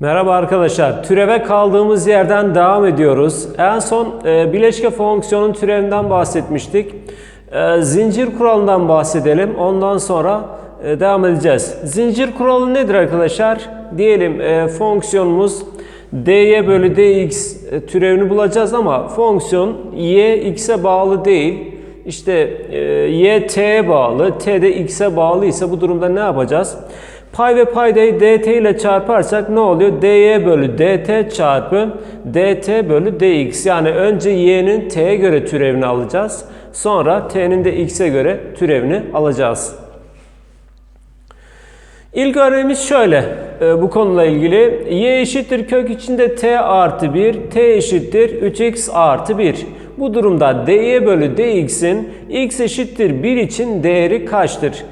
Merhaba arkadaşlar. Türeve kaldığımız yerden devam ediyoruz. En son e, bileşke fonksiyonun türevinden bahsetmiştik. E, zincir kuralından bahsedelim. Ondan sonra e, devam edeceğiz. Zincir kuralı nedir arkadaşlar? Diyelim e, fonksiyonumuz dy bölü dx e, türevini bulacağız ama fonksiyon y x'e bağlı değil. İşte e, y t'ye bağlı, t de x'e bağlı ise bu durumda ne yapacağız? Pay ve paydayı dt ile çarparsak ne oluyor? dy bölü dt çarpı dt bölü dx. Yani önce y'nin t'ye göre türevini alacağız. Sonra t'nin de x'e göre türevini alacağız. İlk örneğimiz şöyle e, bu konuyla ilgili. y eşittir kök içinde t artı 1, t eşittir 3x artı 1. Bu durumda dy bölü dx'in x eşittir 1 için değeri kaçtır?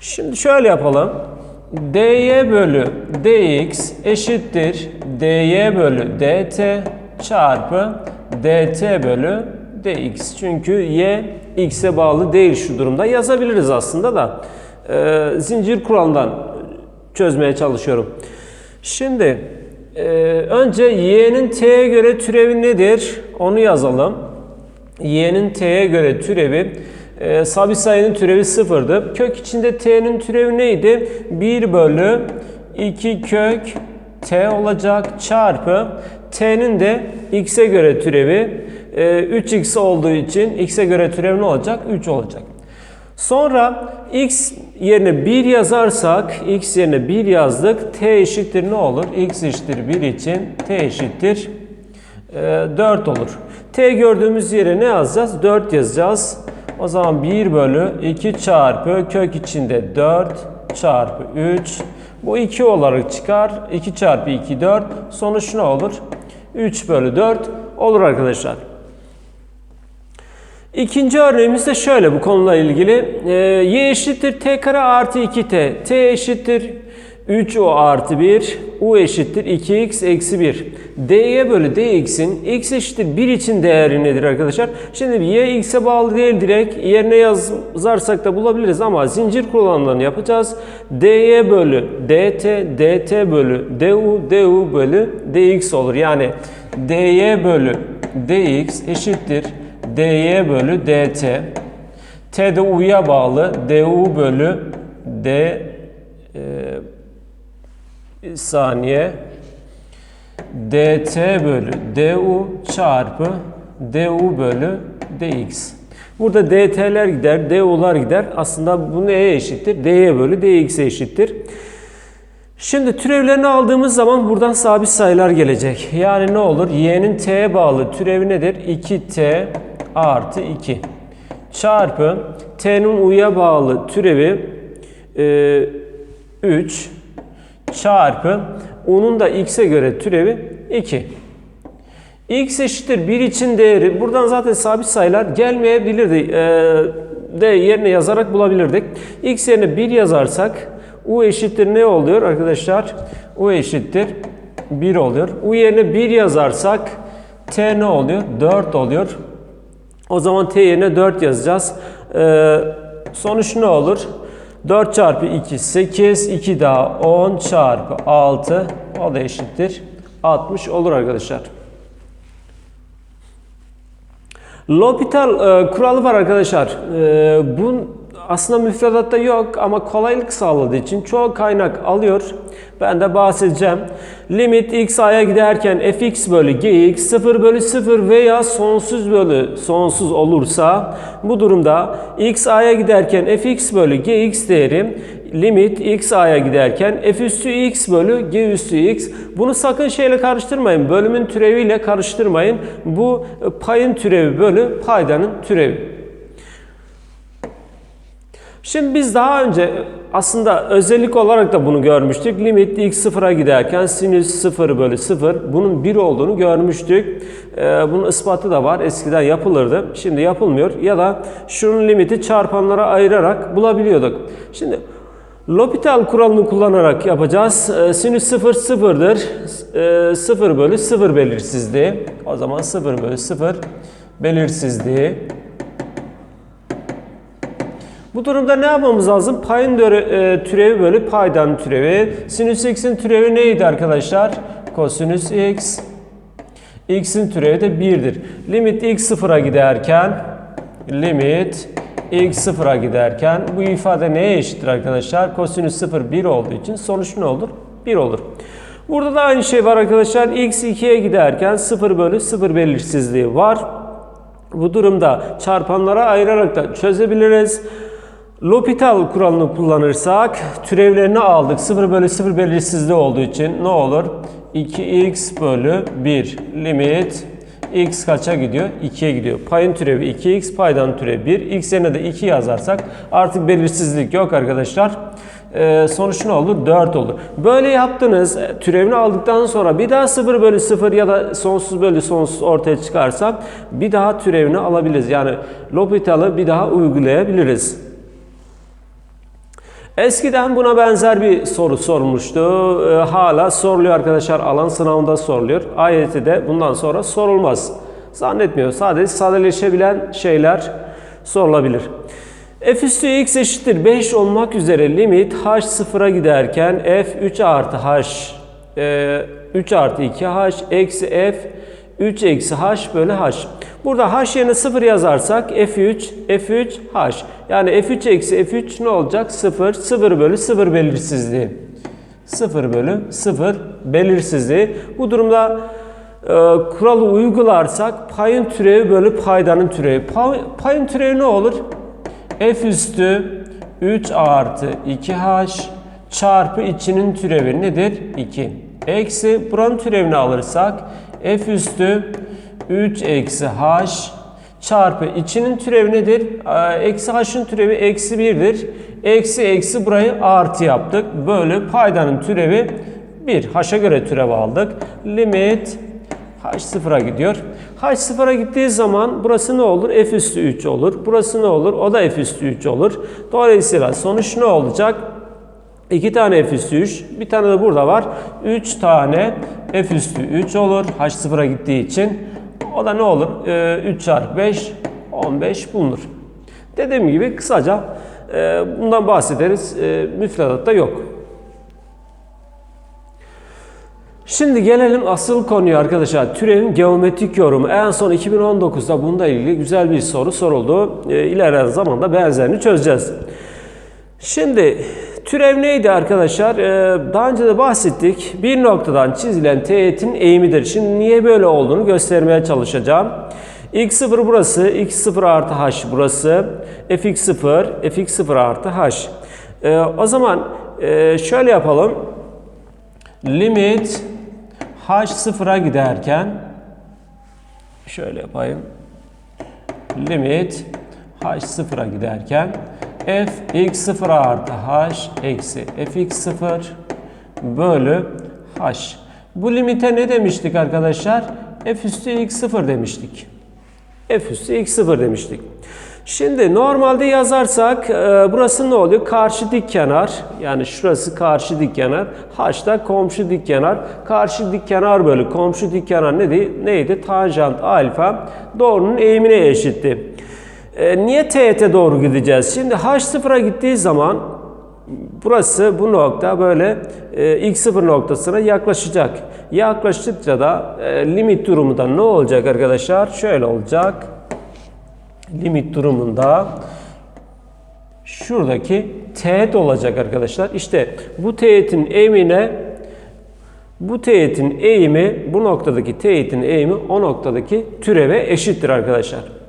Şimdi şöyle yapalım. Dy bölü dx eşittir dy bölü dt çarpı dt bölü dx. Çünkü y x'e bağlı değil şu durumda. Yazabiliriz aslında da e, zincir kuralından çözmeye çalışıyorum. Şimdi e, önce y'nin t'ye göre türevi nedir? Onu yazalım. y'nin t'ye göre türevi e, sabit sayının türevi sıfırdı. Kök içinde t'nin türevi neydi? 1 bölü 2 kök t olacak çarpı t'nin de x'e göre türevi e, 3x olduğu için x'e göre türevi ne olacak? 3 olacak. Sonra x yerine 1 yazarsak x yerine 1 yazdık. t eşittir ne olur? x eşittir 1 için t eşittir e, 4 olur. t gördüğümüz yere ne yazacağız? 4 yazacağız. O zaman 1 bölü 2 çarpı kök içinde 4 çarpı 3. Bu 2 olarak çıkar. 2 çarpı 2 4. Sonuç ne olur? 3 bölü 4 olur arkadaşlar. İkinci örneğimiz de şöyle bu konuyla ilgili. Ee, y eşittir t kare artı 2t. t eşittir 3u artı 1. u eşittir 2x eksi 1. dy bölü dx'in x eşittir 1 için değeri nedir arkadaşlar? Şimdi y x'e bağlı değil direkt yerine yazarsak da bulabiliriz ama zincir kullanımlarını yapacağız. dy bölü dt, dt bölü du, du bölü dx olur. Yani dy bölü dx eşittir dy bölü dt. T de u'ya bağlı. du bölü d bir saniye dt bölü du çarpı du bölü dx. Burada dt'ler gider, du'lar gider. Aslında bu neye eşittir? dy bölü dx'e eşittir. Şimdi türevlerini aldığımız zaman buradan sabit sayılar gelecek. Yani ne olur? y'nin t'ye bağlı türevi nedir? 2t artı 2 çarpı t'nin u'ya bağlı türevi e, 3 çarpı u'nun da x'e göre türevi 2. x eşittir 1 için değeri buradan zaten sabit sayılar gelmeyebilirdi. E, de yerine yazarak bulabilirdik. x yerine 1 yazarsak u eşittir ne oluyor arkadaşlar? u eşittir 1 oluyor. u yerine 1 yazarsak t ne oluyor? 4 oluyor. O zaman t yerine 4 yazacağız. Ee, sonuç ne olur? 4 çarpı 2 8, 2 daha 10 çarpı 6 o da eşittir 60 olur arkadaşlar. L'Hopital e, kuralı var arkadaşlar. E, bu aslında müfredatta yok ama kolaylık sağladığı için çoğu kaynak alıyor. Ben de bahsedeceğim. Limit x a'ya giderken fx bölü gx 0 bölü 0 veya sonsuz bölü sonsuz olursa bu durumda x a'ya giderken fx bölü gx değeri limit x a'ya giderken f üstü x bölü g üstü x. Bunu sakın şeyle karıştırmayın. Bölümün türeviyle karıştırmayın. Bu payın türevi bölü paydanın türevi. Şimdi biz daha önce aslında özellik olarak da bunu görmüştük. Limit x sıfıra giderken sinüs 0 bölü 0 bunun 1 olduğunu görmüştük. Ee, bunun ispatı da var. Eskiden yapılırdı. Şimdi yapılmıyor. Ya da şunun limiti çarpanlara ayırarak bulabiliyorduk. Şimdi L'Hopital kuralını kullanarak yapacağız. Ee, sinüs 0 sıfırdır. Ee, 0 bölü 0 belirsizliği. O zaman 0 bölü 0 belirsizliği Bu durumda ne yapmamız lazım? Payın e, türevi bölü paydan türevi. Sinüs x'in türevi neydi arkadaşlar? Kosinüs x. x'in türevi de 1'dir. Limit x sıfıra giderken limit x sıfıra giderken bu ifade neye eşittir arkadaşlar? Kosinüs 0 1 olduğu için sonuç ne olur? 1 olur. Burada da aynı şey var arkadaşlar. x 2'ye giderken 0 bölü 0 belirsizliği var. Bu durumda çarpanlara ayırarak da çözebiliriz. L'Hopital kuralını kullanırsak türevlerini aldık. 0 bölü 0 belirsizliği olduğu için ne olur? 2x bölü 1 limit x kaça gidiyor? 2'ye gidiyor. Payın türevi 2x, paydan türevi 1. x yerine de 2 yazarsak artık belirsizlik yok arkadaşlar. Ee, sonuç ne olur? 4 olur. Böyle yaptınız. Türevini aldıktan sonra bir daha 0 bölü 0 ya da sonsuz bölü sonsuz ortaya çıkarsa bir daha türevini alabiliriz. Yani L'Hopital'ı bir daha uygulayabiliriz. Eskiden buna benzer bir soru sormuştu. Ee, hala soruluyor arkadaşlar. Alan sınavında soruluyor. AYT'de de bundan sonra sorulmaz. Zannetmiyorum. Sadece sadeleşebilen şeyler sorulabilir. f üstü x eşittir 5 olmak üzere limit h sıfıra giderken f 3 artı h e, 3 artı 2 h eksi f 3 eksi h bölü h. Burada h yerine 0 yazarsak f3 f3 h. Yani f3 eksi f3 ne olacak? 0 0 bölü 0 belirsizliği. 0 bölü 0 belirsizliği. Bu durumda e, kuralı uygularsak payın türevi bölü paydanın türevi. Pay, payın türevi ne olur? f üstü 3 artı 2h çarpı içinin türevi nedir? 2. Eksi buranın türevini alırsak f üstü 3 eksi h çarpı içinin türevi nedir? Ee, Eksi h'ın türevi eksi 1'dir. Eksi eksi burayı artı yaptık. Bölü paydanın türevi 1. h'a göre türev aldık. Limit h sıfıra gidiyor. h sıfıra gittiği zaman burası ne olur? f üstü 3 olur. Burası ne olur? O da f üstü 3 olur. Dolayısıyla sonuç ne olacak? 2 tane f üstü 3, bir tane de burada var. 3 tane f üstü 3 olur. h sıfıra gittiği için. O da ne olur? Ee, 3 çarpı 5, 15 bulunur. Dediğim gibi kısaca e, bundan bahsederiz. E, müfredatta yok. Şimdi gelelim asıl konuya arkadaşlar. Türevin geometrik yorumu. En son 2019'da bununla ilgili güzel bir soru soruldu. E, ilerleyen zamanda benzerini çözeceğiz. Şimdi türev neydi arkadaşlar? Ee, daha önce de bahsettik. Bir noktadan çizilen teğetin eğimidir. Şimdi niye böyle olduğunu göstermeye çalışacağım. x0 burası, x0 artı h burası, fx0, fx0 artı h. Ee, o zaman e, şöyle yapalım. Limit h sıfıra giderken şöyle yapayım. Limit h sıfıra giderken f x 0 artı h eksi f x 0 bölü h. Bu limite ne demiştik arkadaşlar? f üstü x 0 demiştik. f üstü x 0 demiştik. Şimdi normalde yazarsak e, burası ne oluyor? Karşı dik kenar. Yani şurası karşı dik kenar. H da komşu dik kenar. Karşı dik kenar bölü komşu dik kenar neydi? Neydi? Tanjant alfa doğrunun eğimine eşitti. E, niye teğete doğru gideceğiz? Şimdi h sıfıra gittiği zaman burası bu nokta böyle e, x sıfır noktasına yaklaşacak. Yaklaştıkça da e, limit durumunda ne olacak arkadaşlar? Şöyle olacak. Limit durumunda şuradaki teğet olacak arkadaşlar. İşte bu teğetin eğimine bu teğetin eğimi bu noktadaki teğetin eğimi o noktadaki türeve eşittir arkadaşlar.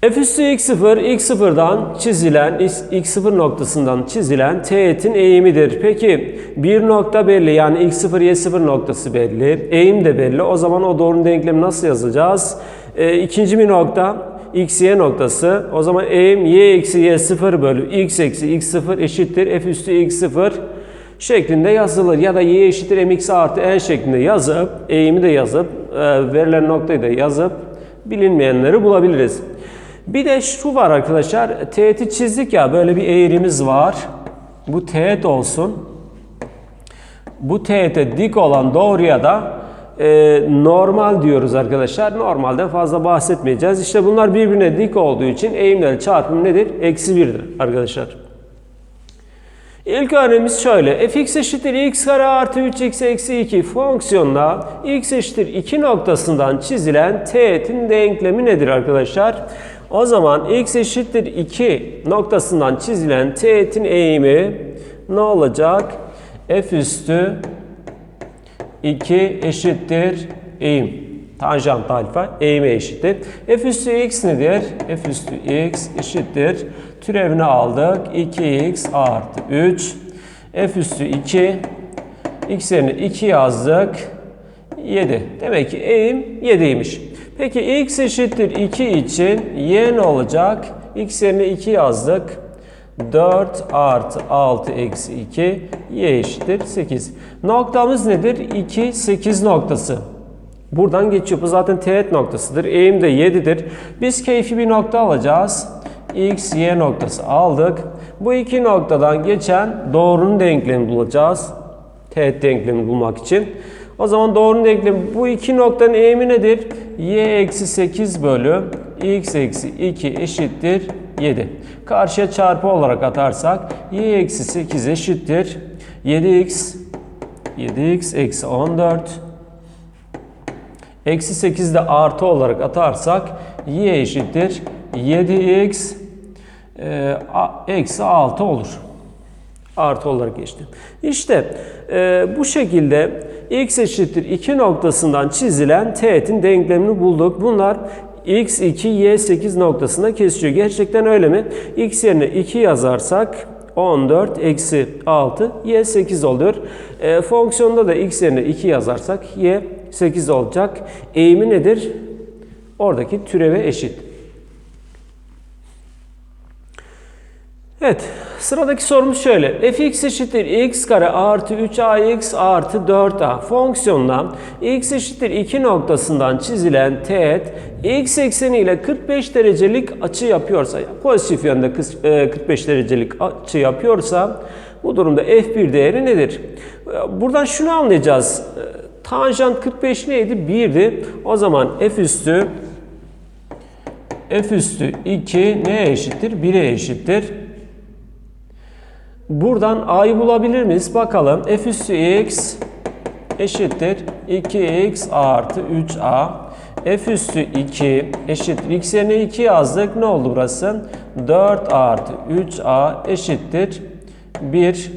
F üstü x0, x0'dan çizilen, x0 noktasından çizilen teğetin eğimidir. Peki bir nokta belli yani x0, y0 noktası belli, eğim de belli. O zaman o doğrunun denklemi nasıl yazacağız? E, ikinci bir nokta x, y noktası. O zaman eğim y eksi y0 bölü x eksi x0 eşittir f üstü x0 şeklinde yazılır. Ya da y eşittir mx artı n şeklinde yazıp, eğimi de yazıp, e, verilen noktayı da yazıp bilinmeyenleri bulabiliriz. Bir de şu var arkadaşlar. Teğeti çizdik ya böyle bir eğrimiz var. Bu teğet olsun. Bu teğete dik olan doğruya da e, normal diyoruz arkadaşlar. Normalden fazla bahsetmeyeceğiz. İşte bunlar birbirine dik olduğu için eğimler çarpımı nedir? Eksi 1'dir arkadaşlar. İlk örneğimiz şöyle. fx eşittir x kare artı 3x eksi 2 fonksiyonla x eşittir 2 noktasından çizilen teğetin denklemi nedir arkadaşlar? O zaman x eşittir 2 noktasından çizilen teğetin eğimi ne olacak? f üstü 2 eşittir eğim. Tanjant alfa eğime eşittir. F üstü x nedir? F üstü x eşittir. Türevini aldık. 2x artı 3. F üstü 2. X yerine 2 yazdık. 7. Demek ki eğim 7'ymiş. Peki x eşittir 2 için y ne olacak? X yerine 2 yazdık. 4 artı 6 eksi 2 y eşittir 8. Noktamız nedir? 2, 8 noktası. Buradan geçiyor. Bu zaten teğet noktasıdır. Eğim de 7'dir. Biz keyfi bir nokta alacağız. X, Y noktası aldık. Bu iki noktadan geçen doğrunun denklemini bulacağız. Teğet denklemi bulmak için. O zaman doğrunun denklemi bu iki noktanın eğimi nedir? Y eksi 8 bölü X eksi 2 eşittir 7. Karşıya çarpı olarak atarsak Y eksi 8 eşittir 7X 7X eksi 14 Eksi 8 de artı olarak atarsak y eşittir 7x e, eksi 6 olur. Artı olarak geçti. İşte e, bu şekilde x eşittir 2 noktasından çizilen teğetin denklemini bulduk. Bunlar x2, y8 noktasında kesişiyor. Gerçekten öyle mi? x yerine 2 yazarsak 14 eksi 6 y 8 oluyor. E, fonksiyonda da x yerine 2 yazarsak y 8 olacak. Eğimi nedir? Oradaki türeve eşit. Evet, sıradaki sorumuz şöyle. fx eşittir x kare artı 3ax artı 4a fonksiyonla x eşittir 2 noktasından çizilen teğet x ekseni ile 45 derecelik açı yapıyorsa, pozitif yönde kıs- e, 45 derecelik açı yapıyorsa bu durumda f1 değeri nedir? Buradan şunu anlayacağız. Tanjant 45 neydi? 1'di. O zaman f üstü f üstü 2 neye eşittir? 1'e eşittir. Buradan a'yı bulabilir miyiz? Bakalım. f üstü x eşittir 2x artı 3a. f üstü 2 eşittir. x yerine 2 yazdık. Ne oldu burası? 4 artı 3a eşittir 1.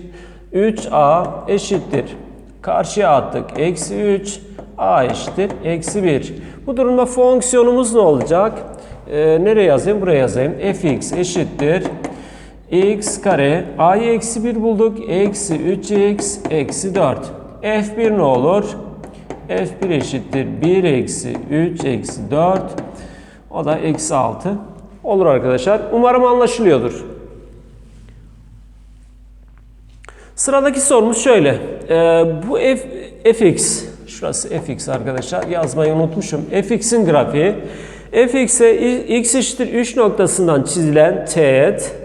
3a eşittir. Karşıya attık. Eksi 3. a eşittir. Eksi 1. Bu durumda fonksiyonumuz ne olacak? Ee, nereye yazayım? Buraya yazayım. fx eşittir x kare a'yı eksi 1 bulduk. Eksi 3x eksi 4. f1 ne olur? f1 eşittir 1 eksi 3 eksi 4. O da eksi 6 olur arkadaşlar. Umarım anlaşılıyordur. Sıradaki sorumuz şöyle. Ee, bu f, fx, şurası fx arkadaşlar yazmayı unutmuşum. fx'in grafiği. fx'e x eşittir 3 noktasından çizilen teğet.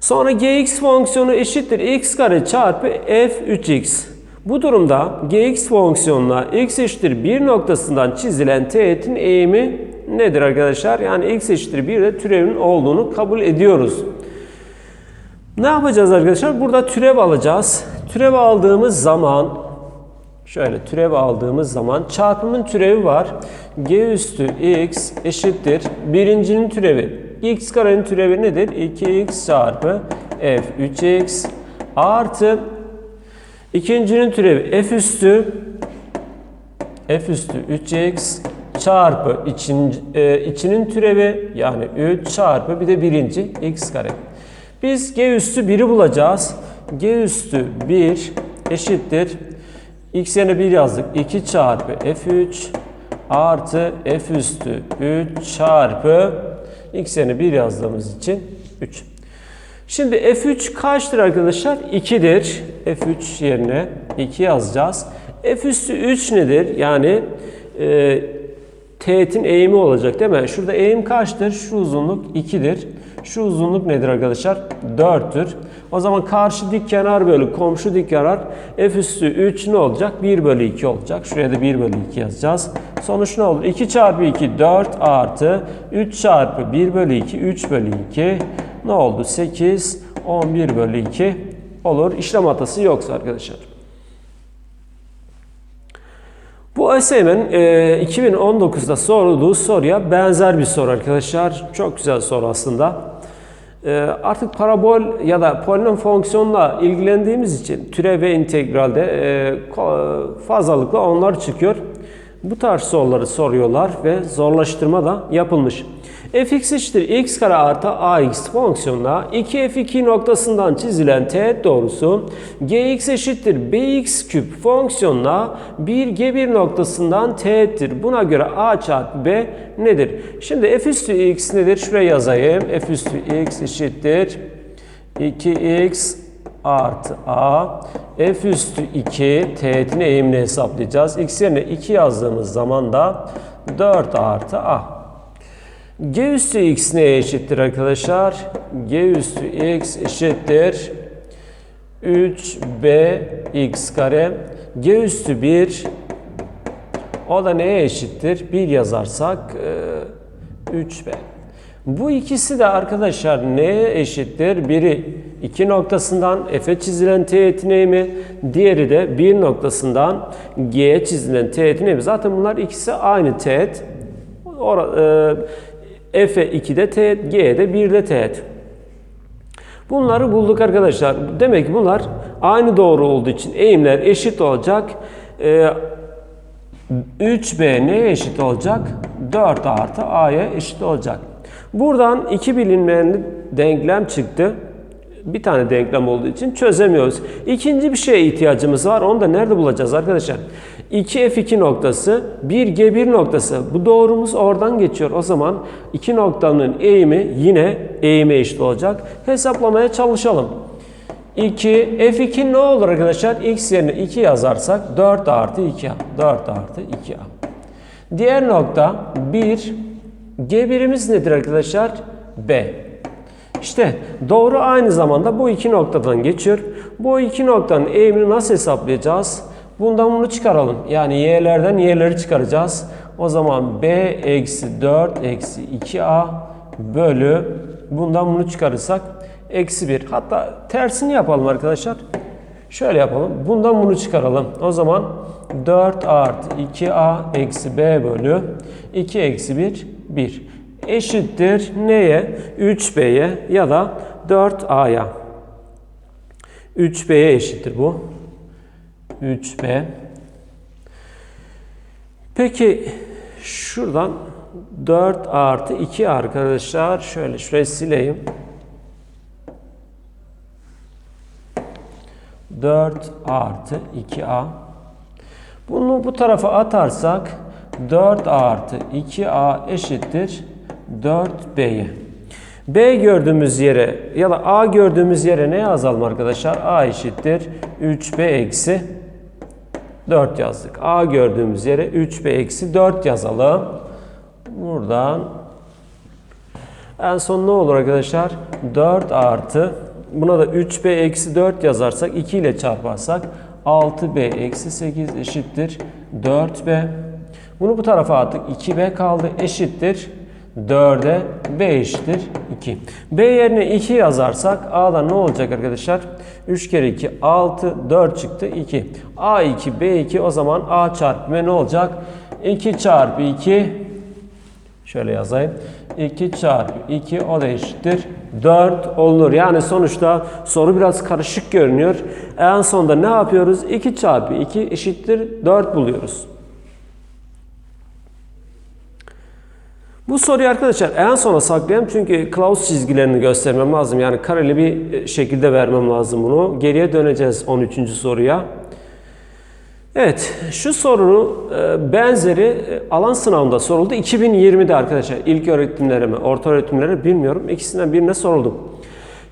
Sonra gx fonksiyonu eşittir x kare çarpı f 3x. Bu durumda gx fonksiyonuna x eşittir 1 noktasından çizilen teğetin eğimi nedir arkadaşlar? Yani x eşittir 1 de türevin olduğunu kabul ediyoruz. Ne yapacağız arkadaşlar? Burada türev alacağız. Türev aldığımız zaman şöyle türev aldığımız zaman çarpımın türevi var. g üstü x eşittir. Birincinin türevi. X karenin türevi nedir? 2x çarpı f 3x artı ikincinin türevi f üstü f üstü 3x çarpı için, e, içinin türevi yani 3 çarpı bir de birinci x kare. Biz g üstü 1'i bulacağız. g üstü 1 eşittir. x yerine 1 yazdık. 2 çarpı f3 artı f üstü 3 çarpı x yerine 1 yazdığımız için 3. Şimdi f3 kaçtır arkadaşlar? 2'dir. f3 yerine 2 yazacağız. f üstü 3 nedir? Yani e, teğetin eğimi olacak değil mi? Şurada eğim kaçtır? Şu uzunluk 2'dir. Şu uzunluk nedir arkadaşlar? 4'tür. O zaman karşı dik kenar bölü komşu dik kenar f üstü 3 ne olacak? 1 bölü 2 olacak. Şuraya da 1 bölü 2 yazacağız. Sonuç ne olur? 2 çarpı 2 4 artı 3 çarpı 1 bölü 2 3 bölü 2 ne oldu? 8 11 bölü 2 olur. İşlem hatası yoksa arkadaşlar. Bu ÖSYM'in e, 2019'da sorulduğu soruya benzer bir soru arkadaşlar. Çok güzel soru aslında. E, artık parabol ya da polinom fonksiyonla ilgilendiğimiz için türev ve integralde e, fazlalıkla onlar çıkıyor. Bu tarz soruları soruyorlar ve zorlaştırma da yapılmış. Fx eşittir x kare artı ax fonksiyonuna 2f2 noktasından çizilen teğet doğrusu gx eşittir bx küp fonksiyonuna 1g1 noktasından teğettir. Buna göre a çarpı b nedir? Şimdi f üstü x nedir? Şuraya yazayım. f üstü x eşittir 2x artı a f üstü 2 teğetin eğimini hesaplayacağız. x yerine 2 yazdığımız zaman da 4 artı a. G üstü x neye eşittir arkadaşlar? G üstü x eşittir 3b x kare. G üstü 1 o da neye eşittir? 1 yazarsak e, 3b. Bu ikisi de arkadaşlar neye eşittir? Biri 2 noktasından f'e çizilen teğetin eğimi, diğeri de 1 noktasından g'ye çizilen teğetin eğimi. Zaten bunlar ikisi aynı teğet. Ora- e, F'e 2'de teğet, G'ye de 1'de teğet. Bunları bulduk arkadaşlar. Demek ki bunlar aynı doğru olduğu için eğimler eşit olacak. Ee, 3B neye eşit olacak? 4 artı A'ya eşit olacak. Buradan iki bilinmeyenli denklem çıktı. Bir tane denklem olduğu için çözemiyoruz. İkinci bir şeye ihtiyacımız var. Onu da nerede bulacağız arkadaşlar? 2F2 noktası, 1G1 noktası. Bu doğrumuz oradan geçiyor. O zaman iki noktanın eğimi yine eğime eşit olacak. Hesaplamaya çalışalım. 2, F2 ne olur arkadaşlar? X yerine 2 yazarsak 4 artı 2A. 4 artı 2A. Diğer nokta 1. G1'imiz nedir arkadaşlar? B. İşte doğru aynı zamanda bu iki noktadan geçiyor. Bu iki noktanın eğimini nasıl hesaplayacağız? Bundan bunu çıkaralım. Yani y'lerden y'leri çıkaracağız. O zaman b eksi 4 eksi 2a bölü bundan bunu çıkarırsak eksi 1. Hatta tersini yapalım arkadaşlar. Şöyle yapalım. Bundan bunu çıkaralım. O zaman 4 artı 2a eksi b bölü 2 eksi 1 1 eşittir neye? 3b'ye ya da 4a'ya. 3b'ye eşittir bu. 3b. Peki şuradan 4 artı 2 arkadaşlar şöyle şurayı sileyim. 4 artı 2a. Bunu bu tarafa atarsak 4 artı 2a eşittir 4b'ye. B gördüğümüz yere ya da A gördüğümüz yere ne yazalım arkadaşlar? A eşittir 3B eksi 4 yazdık. A gördüğümüz yere 3B eksi 4 yazalım. Buradan en son ne olur arkadaşlar? 4 artı buna da 3B eksi 4 yazarsak 2 ile çarparsak 6B eksi 8 eşittir 4B. Bunu bu tarafa attık. 2B kaldı eşittir 4'e B eşittir 2. B yerine 2 yazarsak A'da ne olacak arkadaşlar? 3 kere 2 6 4 çıktı 2. A2 B2 o zaman A çarpı B ne olacak? 2 çarpı 2 şöyle yazayım. 2 çarpı 2 o da eşittir 4 olur. Yani sonuçta soru biraz karışık görünüyor. En sonunda ne yapıyoruz? 2 çarpı 2 eşittir 4 buluyoruz. Bu soruyu arkadaşlar en sona saklayayım çünkü kılavuz çizgilerini göstermem lazım. Yani kareli bir şekilde vermem lazım bunu. Geriye döneceğiz 13. soruya. Evet, şu sorunun e, benzeri e, alan sınavında soruldu. 2020'de arkadaşlar ilk öğretimlere orta öğretimlere bilmiyorum. İkisinden birine soruldu.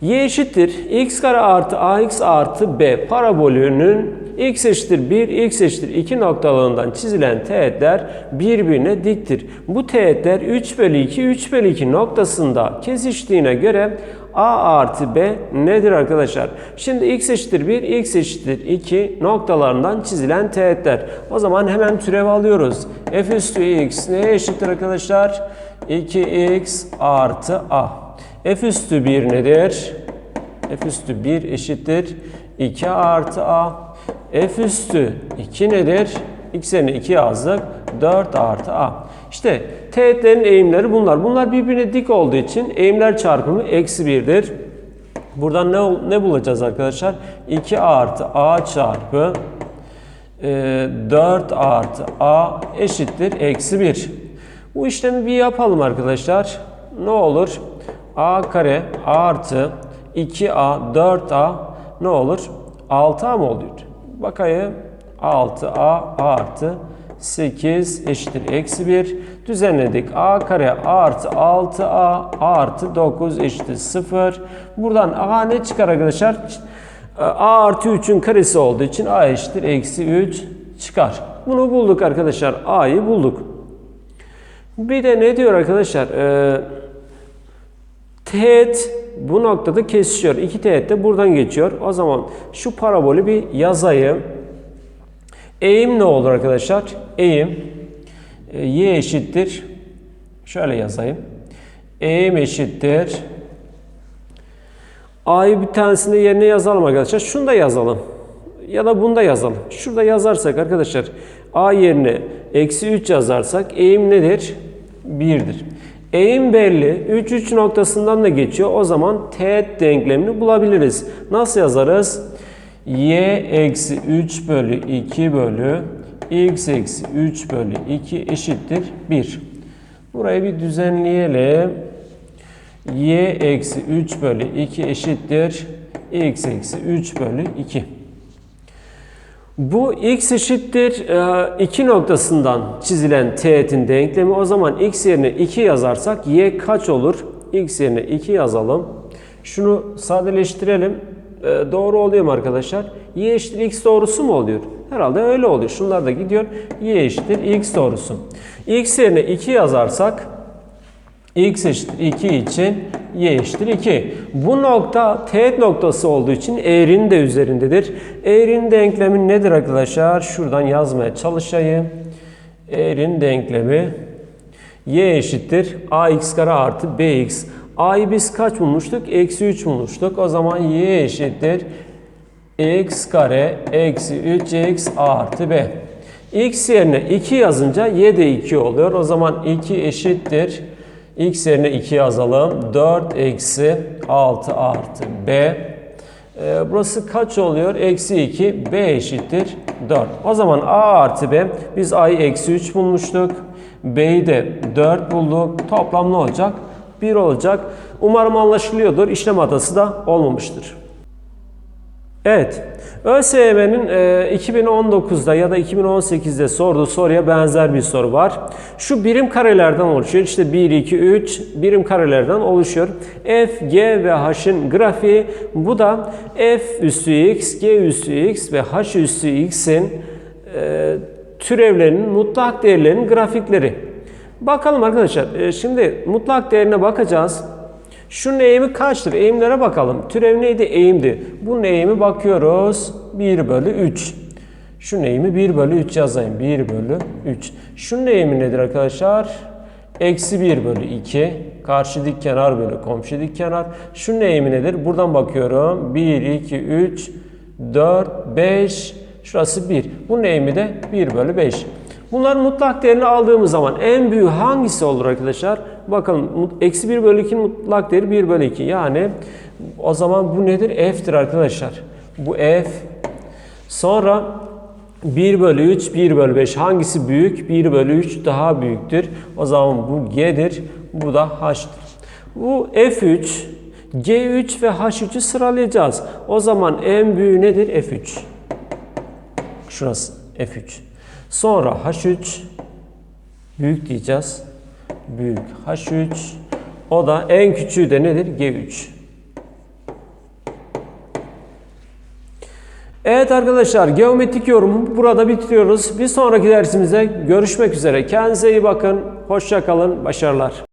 Y eşittir x kare artı ax artı b parabolünün x eşittir 1, x eşittir 2 noktalarından çizilen teğetler birbirine diktir. Bu teğetler 3 bölü 2, 3 bölü 2 noktasında kesiştiğine göre A artı B nedir arkadaşlar? Şimdi x eşittir 1, x eşittir 2 noktalarından çizilen teğetler. O zaman hemen türev alıyoruz. f üstü x neye eşittir arkadaşlar? 2x artı a. f üstü 1 nedir? f üstü 1 eşittir 2 artı a. f üstü 2 nedir? x yerine 2 yazdık. 4 artı a. İşte teğetlerin eğimleri bunlar. Bunlar birbirine dik olduğu için eğimler çarpımı eksi 1'dir. Buradan ne, ne bulacağız arkadaşlar? 2 artı a çarpı e, 4 artı a eşittir eksi 1. Bu işlemi bir yapalım arkadaşlar. Ne olur? a kare artı 2a 4a ne olur? 6a mı oluyor? Bakayım. 6a artı 8 eşittir eksi 1. Düzenledik. a kare artı 6a artı 9 eşittir 0. Buradan a ne çıkar arkadaşlar? a artı 3'ün karesi olduğu için a eşittir eksi 3 çıkar. Bunu bulduk arkadaşlar. a'yı bulduk. Bir de ne diyor arkadaşlar? Ee, teğet bu noktada kesişiyor. İki teğet de buradan geçiyor. O zaman şu parabolü bir yazayım. Eğim ne olur arkadaşlar? Eğim e, y eşittir. Şöyle yazayım. Eğim eşittir. A'yı bir tanesini yerine yazalım arkadaşlar. Şunu da yazalım. Ya da bunu da yazalım. Şurada yazarsak arkadaşlar A yerine eksi 3 yazarsak eğim nedir? 1'dir. Eğim belli. 3 3 noktasından da geçiyor. O zaman teğet denklemini bulabiliriz. Nasıl yazarız? y eksi 3 bölü 2 bölü x eksi 3 bölü 2 eşittir 1. Burayı bir düzenleyelim. y eksi 3 bölü 2 eşittir x eksi 3 bölü 2. Bu x eşittir 2 e, noktasından çizilen teğetin denklemi. O zaman x yerine 2 yazarsak y kaç olur? x yerine 2 yazalım. Şunu sadeleştirelim. E, doğru oluyor mu arkadaşlar? y eşittir x doğrusu mu oluyor? Herhalde öyle oluyor. Şunlar da gidiyor. y eşittir x doğrusu. x yerine 2 yazarsak x eşittir 2 için y eşittir 2. Bu nokta teğet noktası olduğu için eğrinin de üzerindedir. Eğrinin denklemi nedir arkadaşlar? Şuradan yazmaya çalışayım. Eğrinin denklemi y eşittir ax kare artı bx. a'yı biz kaç bulmuştuk? Eksi 3 bulmuştuk. O zaman y eşittir x kare eksi 3x artı b. x yerine 2 yazınca y de 2 oluyor. O zaman 2 eşittir x yerine 2 yazalım. 4 eksi 6 artı b. Ee, burası kaç oluyor? Eksi 2. b eşittir 4. O zaman a artı b. Biz a'yı eksi 3 bulmuştuk. b'yi de 4 bulduk. Toplam ne olacak? 1 olacak. Umarım anlaşılıyordur. İşlem hatası da olmamıştır. Evet, ÖSYM'nin 2019'da e, ya da 2018'de sorduğu soruya benzer bir soru var. Şu birim karelerden oluşuyor. İşte 1, 2, 3 birim karelerden oluşuyor. F, G ve H'ın grafiği. Bu da F üssü X, G üssü X ve H üssü X'in e, türevlerinin mutlak değerlerinin grafikleri. Bakalım arkadaşlar. E, şimdi mutlak değerine bakacağız. Şunun eğimi kaçtır? Eğimlere bakalım. Türev neydi? Eğimdi. Bunun eğimi bakıyoruz. 1 bölü 3. Şunun eğimi 1 bölü 3 yazayım. 1 bölü 3. Şunun eğimi nedir arkadaşlar? Eksi 1 bölü 2. Karşı dik kenar bölü komşu dik kenar. Şunun eğimi nedir? Buradan bakıyorum. 1, 2, 3, 4, 5. Şurası 1. Bunun eğimi de 1 bölü 5. Bunların mutlak değerini aldığımız zaman en büyük hangisi olur arkadaşlar? Bakalım eksi 1 bölü 2'nin mutlak değeri 1 bölü 2. Yani o zaman bu nedir? F'tir arkadaşlar. Bu F. Sonra 1 bölü 3, 1 bölü 5 hangisi büyük? 1 bölü 3 daha büyüktür. O zaman bu G'dir. Bu da H'tır. Bu F3, G3 ve H3'ü sıralayacağız. O zaman en büyüğü nedir? F3. Şurası F3. Sonra H3 büyük diyeceğiz. Büyük H3. O da en küçüğü de nedir? G3. Evet arkadaşlar geometrik yorumu burada bitiriyoruz. Bir sonraki dersimize görüşmek üzere. Kendinize iyi bakın. Hoşça kalın. Başarılar.